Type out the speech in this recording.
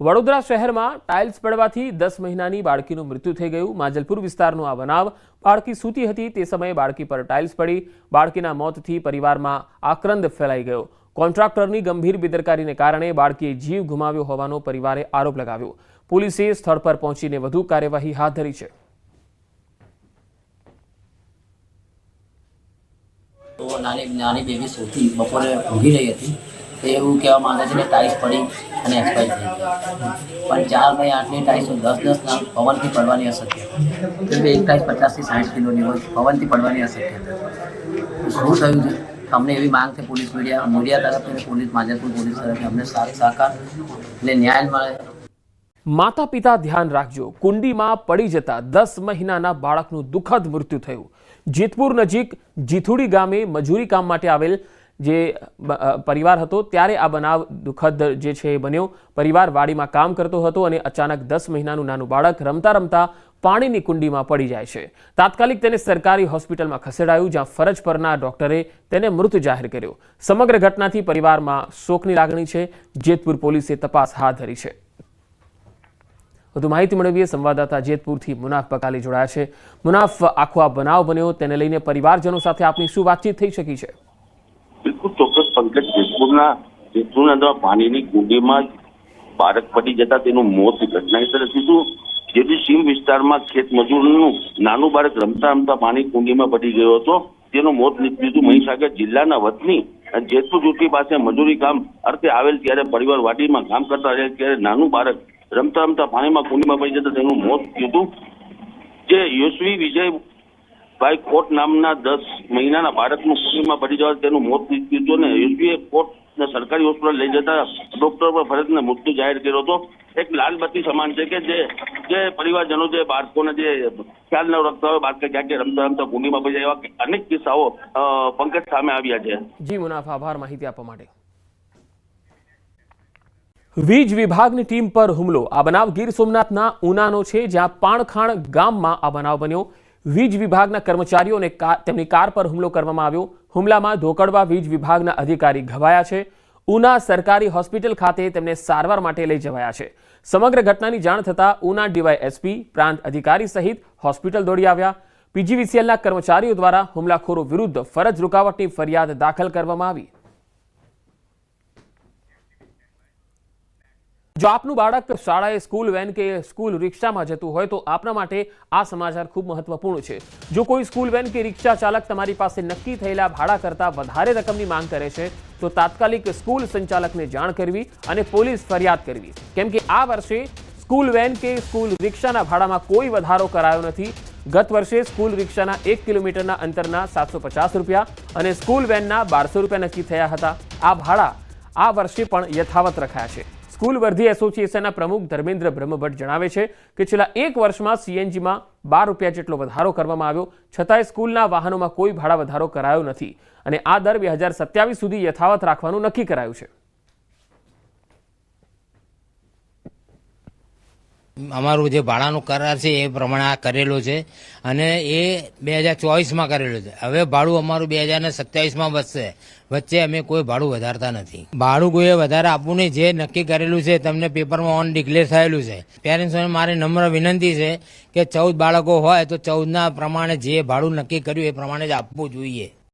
વડોદરા શહેરમાં ટાઇલ્સ પડવાથી દસ મહિનાની બાળકીનું મૃત્યુ થઈ ગયું. માજલપુર વિસ્તારનો આ બનાવ બાળકી સૂતી હતી. તે સમયે બાળકી પર ટાઇલ્સ પડી. બાળકીના મોતથી પરિવારમાં આક્રંદ ફેલાઈ ગયો. કોન્ટ્રાક્ટરની ગંભીર બેદરકારીને કારણે બાળકીએ જીવ ગુમાવ્યો હોવાનો પરિવારે આરોપ લગાવ્યો. પોલીસે સ્થળ પર પહોંચીને વધુ કાર્યવાહી હાથ ધરી છે. નાની નાની બેબી સૌથી બપોરે ઊંઘી રહી હતી. એવું કહેવા માંગે છે કે ટાઈસ પડી અને એક્સપાયર થઈ ગઈ પણ ચાર બાય આઠની ટાઈસો દસ દસ ના પવનથી પડવાની અશક્ય કેમ કે એક ટાઈસ પચાસથી સાઠ કિલોની હોય, પવનથી પડવાની અશક્યતા. શું થયું છે? અમને એવી માંગ છે પોલીસ મીડિયા મીડિયા તરફથી પોલીસ માજલપુર પોલીસ તરફથી અમને સારી સહકાર એટલે ન્યાય મળે. માતા પિતા ધ્યાન રાખજો. કુંડીમાં પડી જતા દસ મહિનાના બાળકનું દુઃખદ મૃત્યુ થયું. જેતપુર નજીક જીથુડી ગામે મજૂરી કામ માટે આવેલ જે પરિવાર હતો, ત્યારે આ બનાવ દુઃખદ જે છે એ બન્યો. પરિવાર વાડીમાં કામ કરતો હતો અને અચાનક દસ મહિનાનું નાનું બાળક રમતા રમતા પાણીની કુંડીમાં પડી જાય છે. તાત્કાલિક તેને સરકારી હોસ્પિટલમાં ખસેડાયું, જ્યાં ફરજ પરના ડોક્ટરે તેને મૃત જાહેર કર્યો. સમગ્ર ઘટનાથી પરિવારમાં શોકની લાગણી છે. જેતપુર પોલીસે તપાસ હાથ ધરી છે. વધુ માહિતી મેળવીએ. સંવાદદાતા જેતપુરથી મુનાફ બકાલી જોડાયા છે. મુનાફ, આખો આ બનાવ બન્યો. તેને લઈને પરિવારજનો સાથે આપની શું વાતચીત થઈ શકી છે? બિલકુલ ચોક્કસ પંકજ જેતપુરના જેતપુરના અંદર પાણીની કુંડીમાં બાળક પડી જતા તેનું મોત ઘટના સ્થળે થયું જેથી સીમ વિસ્તારમાં ખેત મજૂરનું નાનું બાળક રમતા રમતા પાણી કુંડીમાં પડી ગયો હતો, તેનું મોત નીપજ્યું મહીસાગર જિલ્લાના વતની અને જેતપુર ચોકી પાસે મજૂરી કામ અર્થે આવેલ ત્યારે પરિવાર વાડીમાં કામ કરતા રહ્યા ત્યારે નાનું બાળક રમતા રમતા પાણીમાં કુંડીમાં પડી જતા તેનું મોત થયું હતું. જે યશવી વિજયભાઈ કોટ નામના દસ મહિનાના બાળકનું કુંડીમાં પડી જવા તેનું મોત નીપજ્યું હતું અને યશવીએ કોટ સરકારી હોસ્પિટલ લઈ જતા ડોક્ટર પર ફરજને મૃત્યુ જાહેર કર્યો હતો. એક લાલ બત્તી સમાન છે કે જે જે પરિવારજનો જે બાળકોને જે ખ્યાલ ન રાખતા હોય, બાળકે ક્યાંક રમતા રમતા ભૂમિમાં પડી જાય એવા અનેક કિસ્સાઓ પંકજ સામે આવ્યા છે. જી, મુનાફ, આભાર માહિતી આપવા માટે. વીજ વિભાગની ટીમ પર હુમલો. આ બનાવ ગીર સોમનાથના ઉનાનો છે, જ્યાં પાણખાણ ગામમાં આ બનાવ બન્યો. વીજ વિભાગના કર્મચારીઓને તેમની કાર પર હુમલો કરવામાં આવ્યો. હુમલામાં ધોકડવા વીજ વિભાગના અધિકારી ઘવાયા છે. ઉના સરકારી હોસ્પિટલ ખાતે તેમને સારવાર માટે લઈ જવાયા છે. સમગ્ર ઘટનાની જાણ થતાં ઉના ડીવાય એસપી પ્રાંત અધિકારી સહિત હોસ્પિટલ દોડી આવ્યા. પીજીવીસીએલના કર્મચારીઓ દ્વારા હુમલાખોરો વિરુદ્ધ ફરજ રૂકાવટની ફરિયાદ દાખલ કરવામાં આવી. જો આપનું બાળક શાળાએ સ્કૂલ વેન કે સ્કૂલ રિક્ષામાં જતું હોય તો આપના માટે આ સમાચાર ખૂબ મહત્વપૂર્ણ છે. જો કોઈ સ્કૂલ વેન કે રિક્ષા ચાલક તમારી પાસે નક્કી થયેલા ભાડા કરતાં વધારે રકમની માંગ કરે છે, તો તાત્કાલિક સ્કૂલ સંચાલકને જાણ કરવી અને પોલીસ ફરિયાદ કરવી. કેમ કે આ વર્ષે સ્કૂલ વેન કે સ્કૂલ રિક્ષાના ભાડામાં કોઈ વધારો કરાયો નથી. ગત વર્ષે સ્કૂલ રિક્ષાના એક કિલોમીટરના અંતરના સાતસો રૂપિયા અને સ્કૂલ વેનના બારસો રૂપિયા નક્કી થયા હતા. આ ભાડા આ વર્ષે પણ યથાવત રખાયા છે. સ્કૂલ વર્ધી એસોસિએશનના પ્રમુખ ધર્મેન્દ્ર બ્રહ્મભટ્ટ જણાવે છે કે છેલ્લા એક વર્ષમાં સીએનજીમાં બાર રૂપિયા જેટલો વધારો કરવામાં આવ્યો. છતાંય સ્કૂલના વાહનોમાં કોઈ ભાડા વધારો કરાયો નથી. અને આ દર બે હજાર સત્યાવીસ સુધી યથાવત રાખવાનું નક્કી કરાયું છે. અમારું જે ભાડાનું કરાર છે એ પ્રમાણે આ કરેલો છે અને એ બે હજાર ચોવીસમાં કરેલું છે. હવે ભાડું અમારું બે હજાર ને સત્યાવીસમાં વધશે. વચ્ચે અમે કોઈ ભાડું વધારતા નથી. ભાડું કોઈએ વધારે આપવું નહીં. જે નક્કી કરેલું છે તમને પેપરમાં ઓન ડિક્લેર થયેલું છે. પેરેન્ટ્સોને મારી નમ્ર વિનંતી છે કે ચૌદ બાળકો હોય તો ચૌદના પ્રમાણે જે ભાડું નક્કી કર્યું એ પ્રમાણે જ આપવું જોઈએ.